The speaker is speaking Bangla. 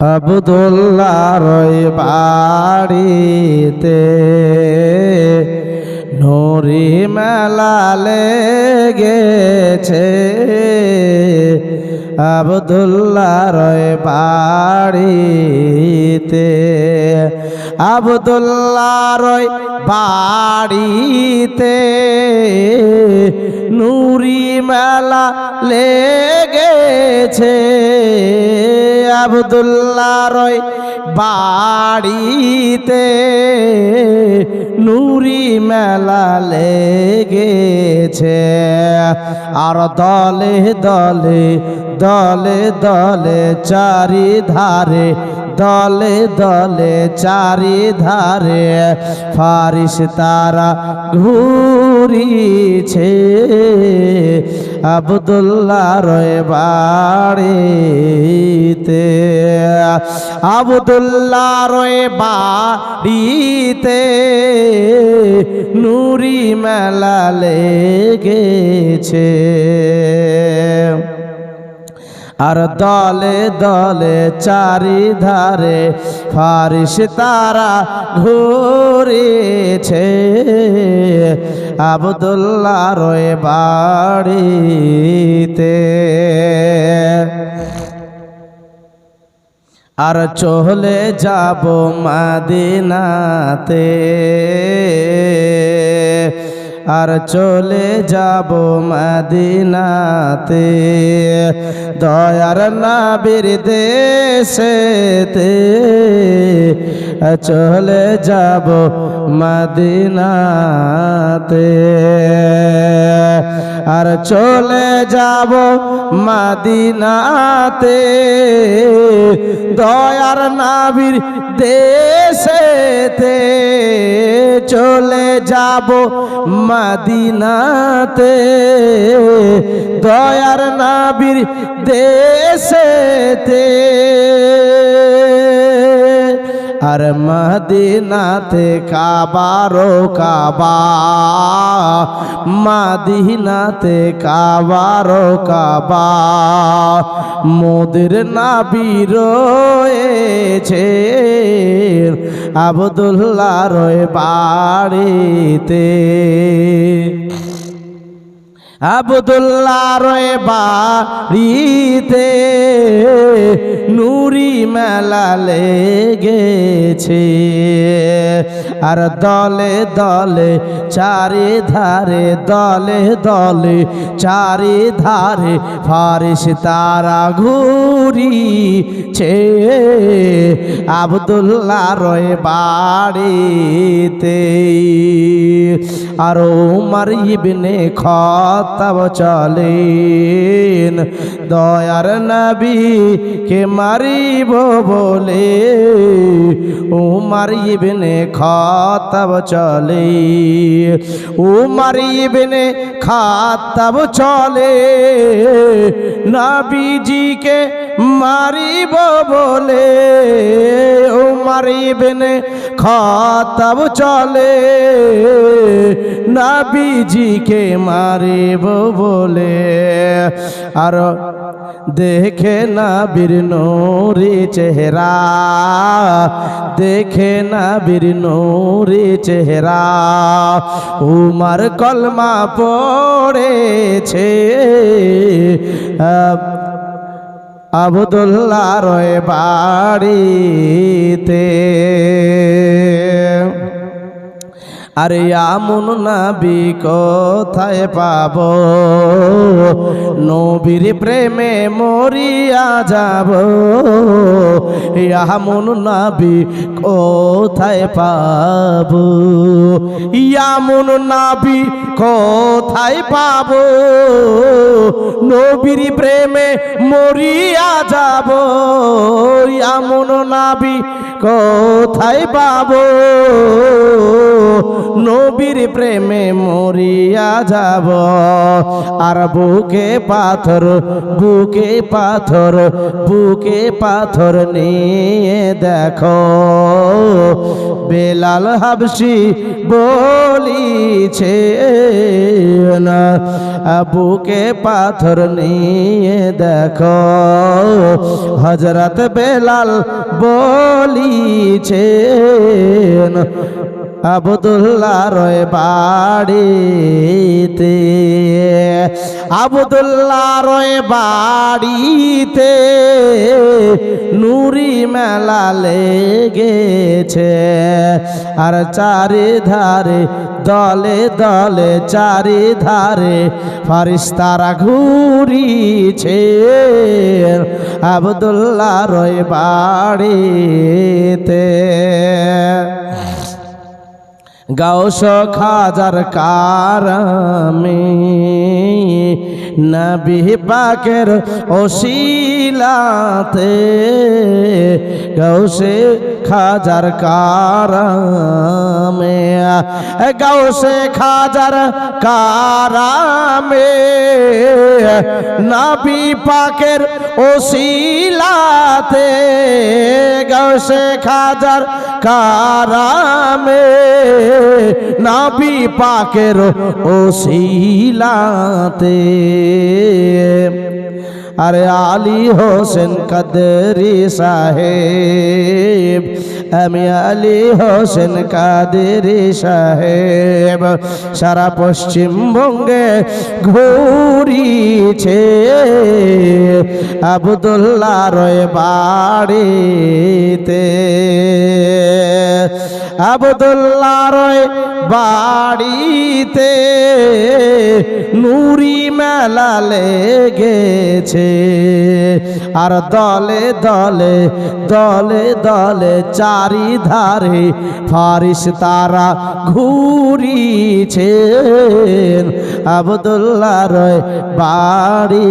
আবদুল্লার বাড়িতে নুরি মেলা লেগেছে। আবদুল্লার বাড়িতে আবদুল্লার বাড়িতে নুরি মেলা লেগেছে। আবদুল্লার বাড়িতে নুরি মেলা লেগেছে। আর দলে দলে দলে দলে চারি ধারে দলে দলে চারি ধারে ফারিস তারা ঘুরিছে। আবদুল্লাহ রয় বাড়িতে। আবদুল্লাহ রয় বাড়িতে। নুরি মেলা লেগেছে। আর দলে দলে চারি ধারে ফারিস তারা ঘুরেছে। আবদুল্লাহ রয়ে বাড়িতে। আর চলে যাব মাদিনাতে। আর চলে যাব মাদিনাতে। দয়ার নাবির দেশেতে চলে যাব মাদিনাতে। আর চলে যাব মাদিনাতে। দয়ার নাবির দেশেতে চলে যাব মাদিনাতে। দয়ার নাবির দেশেতে। আর মদিনাতে কাবারো কাবা, মাদিনাতে কাবারো কাবা। মোদের নাবি রয়েছে, আবদুল্লাহ রয়ে বাড়িতে। আবদুল্লাহ রয়ে বাড়িতে। নুরি মেলা লেগেছে। আর দলে দলে চারি ধারে দলে দলে চারি ধারে ফারিস তারা ঘুরিছে। আবদুল্লাহ রয়ে বাড়িতে। আর উমর ইবনে খতাব চলেন। দয়ার নবী কে মারিব বলে? উমর ইবনে খতাব চলে। উমর ইবনে খাতাব চলে। নবীজিকে মারিব বলে। উমর ইবনে খাতাব চলে। নাবিজিকে মারিব বলে। আর দেখে না বীর নোরি চেহারা। দেখে না বীর নোরি চেহারা। উমার কলমা পড়েছে। আবদুল্লাহ রয়ে বাড়িতে। আরে আমন নাবি কোথায় পাব? নবীর প্রেমে মরিয়া যাব। আমন নাবি কোথায় পাব? ইয়ামন নাবি কোথায় পাব? নবীর প্রেমে মরিয়া যাব। আমন নাবি কোথায় পাবো? নবীর প্রেমে মরিয়া যাব। আর বুকে পাথর বুকে পাথর বুকে পাথর নিয়ে দেখো। বেলাল হাবসি বলিছে, না, বুকে পাথর নিয়ে দেখো। হজরত বেলাল বলিছে আবদুল্লাহ রয় বাড়িতে আবদুল্লাহ রয় বাড়িতে নুরি মেলা লেগেছে, আর চারিধারে দলে দলে চারিধারে ফারিস্তারা ঘুরিছে আবদুল্লাহ রয় বাড়িতে গাউস খাজার কারামে, নবী পাকের ওসিলাতে গাউসে খাজার কারামে, গাউসে খাজার কারামে, নবী পাকের ওসিলাতে গাউসে খাজার কারামে নাবি পাকের ওসিলাতে। আরে আলী হোসেন কাদেরি সাহেব, আমি আলী হোসেন কাদেরি সাহেব, সারা পশ্চিমবঙ্গে ঘুরিছে আবদুল্লাহ রয় বাড়িতে। আবদুল্লাহ রয় বাড়িতে নুরি মেলা লেগেছে। আর দলে দলে দলে দলে চারিধারে ফারিস তারা ঘুরিছে আবদুল্লাহ রয় বাড়িতে।